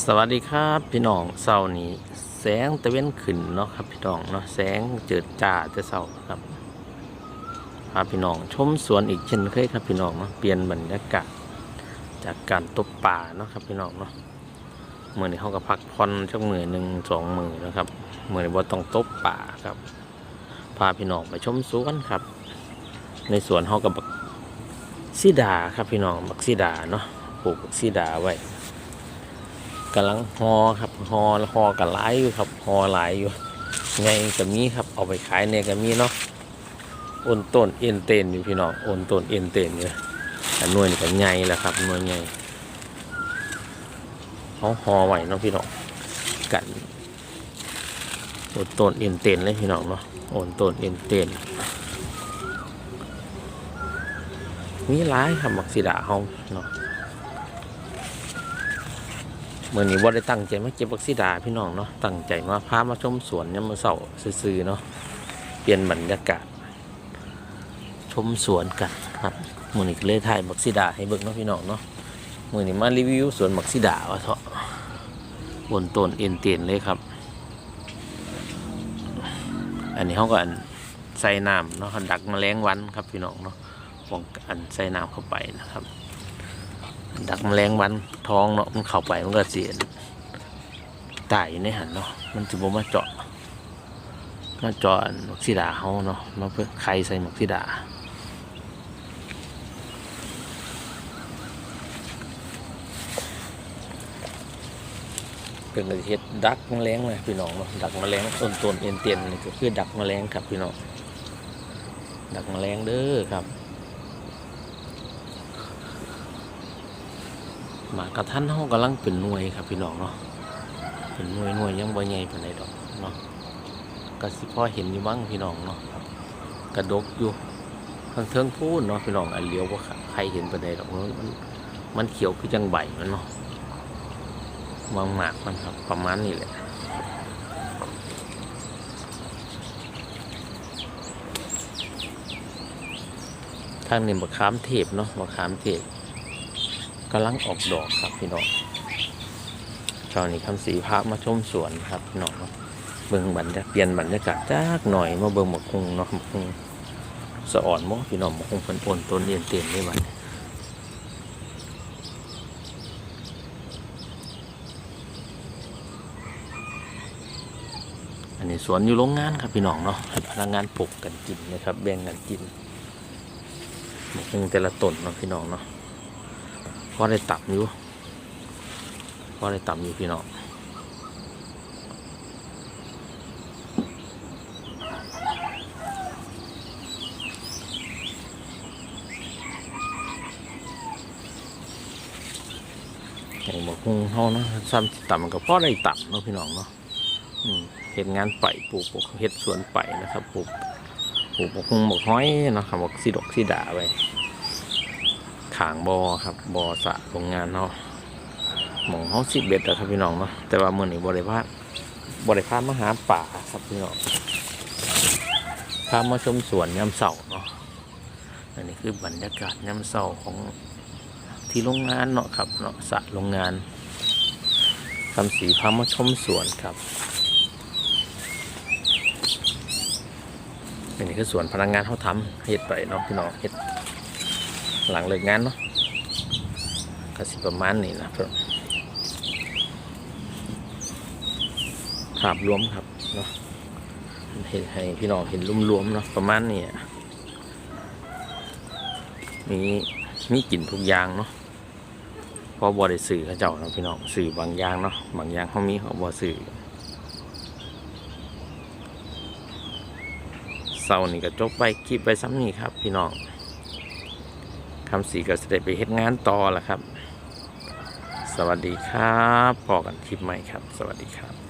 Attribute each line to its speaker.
Speaker 1: สวัสดีครับพี่น้องเสาร์นี้ แสงตะเว้นขึ้นเนาะครับพี่น้องเนาะแสงเจิดจ้าแต่เสาร์ครับพาพี่น้องชมสวนอีกเช่นเคยครับพี่น้องเนาะเปลี่ยนบรรยากาศจากการตบป่าเนาะครับพี่น้องเนาะเมื่อนี้เขาก็พักผ่อนชักมือหนึ่งสองมือนะครับเมื่อนี้ว่าต้องตบป่าครับ พาพี่น้องไปชมสวนครับ ในสวนเขากับบักซีดาครับพี่น้องบักซีดาเนาะปลูกบักซีดาไว้ กำลังฮอครับฮอฮอกับหลายอยู่ครับฮอหลายอยู่ไงก็มีครับเอาไปขายเนี่ยก็มีเนาะโอนต้นเอ็นเตนอยู่พี่น้องโอนต้นเอ็นเตนอยู่แต่หน่วยก็ใหญ่แหละครับหน่วยใหญ่เขาฮอไหวเนาะพี่น้องกันโอนต้นเอ็นเตนเลยพี่น้องเนาะโอนต้นเอ็นเตนมีหลายครับบักสีดาเฮาเนาะ เมื่อนี้ว่าได้ตั้งใจมาเก็บบักซีดาพี่น้องเนาะตั้งใจมาพามาชมสวนเนี่ยามาเสาร์ซื่อๆเนาะเปลี่ยนบรรยากาศ ชมสวนกันครับเมื่อนี้ก็เลยถ่ายบักซีดาให้เบิ่งเนาะพี่น้องเนาะเมื่อนี้มารีวิวสวนบักซีดาว่าเถอะบนต้นเอ็นเตียนเลยครับ อันนี้เขาก็อันใส่น้ำเนาะดักแมลงวันครับพี่น้องเนาะป้องกันใส่น้ำเข้าไปนะครับ ดักแมลงวันท้องเนาะมันเข้าไปมันก็เสียตายอยู่ในหันเนาะมันจะบ่มาเจาะมาเจาะหมักสีดาเขาเนาะมาเพื่อไข่ใส่หมักสีดาเป็นกระเฮ็ดดักแมลงเลยพี่น้องเนาะดักแมลงต้นต้นเอ็นเตียนนี่ก็คือดักแมลงครับพี่น้องดักแมลงเด้อครับ หมากระทันเขากำลังเป็นหน่วยครับพี่น้องเนาะเป็นหน่วยหน่วยยังบ่ใหญ่ปานใดดอกเนาะก็สิพอเห็นอยู่บ้างพี่น้องเนาะกระดกอยู่ทางเทิงพูนเนาะพี่น้องอันเลี้ยวว่าใครเห็นปานใดดอกมันมันมันเขียวคือจังใบมันเนาะวางหมากมันครับประมาณนี้แหละทางนี้มะขามเทพเนาะมะขามเทพ กำลังออกดอกครับพี่น้องชาวนี้คำสีพามาชมสวนครับพี่น้องเนาะเบิ่งบรรยากาศเปลี่ยนบรรยากาศจากหน่อยมาเบิ่งหมกคงเนาะหมกคงสะอ่อนมั้พี่น้องหมกคงเพิ่นโอนต้นเรียนเตียนได้บัดอันนี้สวนอยู่โรงงานครับพี่น้องเนาะให้พนักงานปลูกกันกินนะครับ แบ่งกันกินหมกคงแต่ละต้นเนาะพี่น้องเนาะ อได้ตับอยู่พอได้ตับอยู่พี่น้องไอ้บอกคงเฮานะซ้ำตับมันก็พอได้ตับเนาะพี่น้องเนาะเห็ดงานไปปลูกปลูกเห็ดสวนไปนะครับปลูกปลูกบอกคงบอกห้อยนะครับบอกสีดอกสีดาไว้ขางบอครับบอสะโรงงานเนาะหมองเขาสิบเบ็ดอะครับพี่น้องเนาะแต่ว่าเมื่อนี้บริพาบริพามาหาป่าครับพี่น้องพามาชมสวนยามเสาเนาะอันนี้คือบรรยากาศยามเสาของที่โรงงานเนาะครับเนาะสะโรงงานคำสีพามาชมสวนครับอันนี้คือสวนพนักงานเขาทำเฮ็ดไปเนาะพี่น้องเฮ็ด หลังเลิกงานเนาะก็สิประมาณนี้นะครับภาพรวมครับเนาะเห็นให้พี่น้องเห็นรวมๆเนาะประมาณนี้อะมีมีกลิ่นทุกอย่างเนาะเพราะบอได้สื่อเขาเจ้าเนาะพี่น้องสื่อบางอย่างเนาะบางอย่างเขามีเขาบอสื่อเศร้านี่ก็จบไปคลิปไปซ้ำนี่ครับ พี่น้อง คำสีก็เสด็จไปเฮ็ดงานต่อละครับ สวัสดีครับพอกันคลิปใหม่ครับ สวัสดีครับ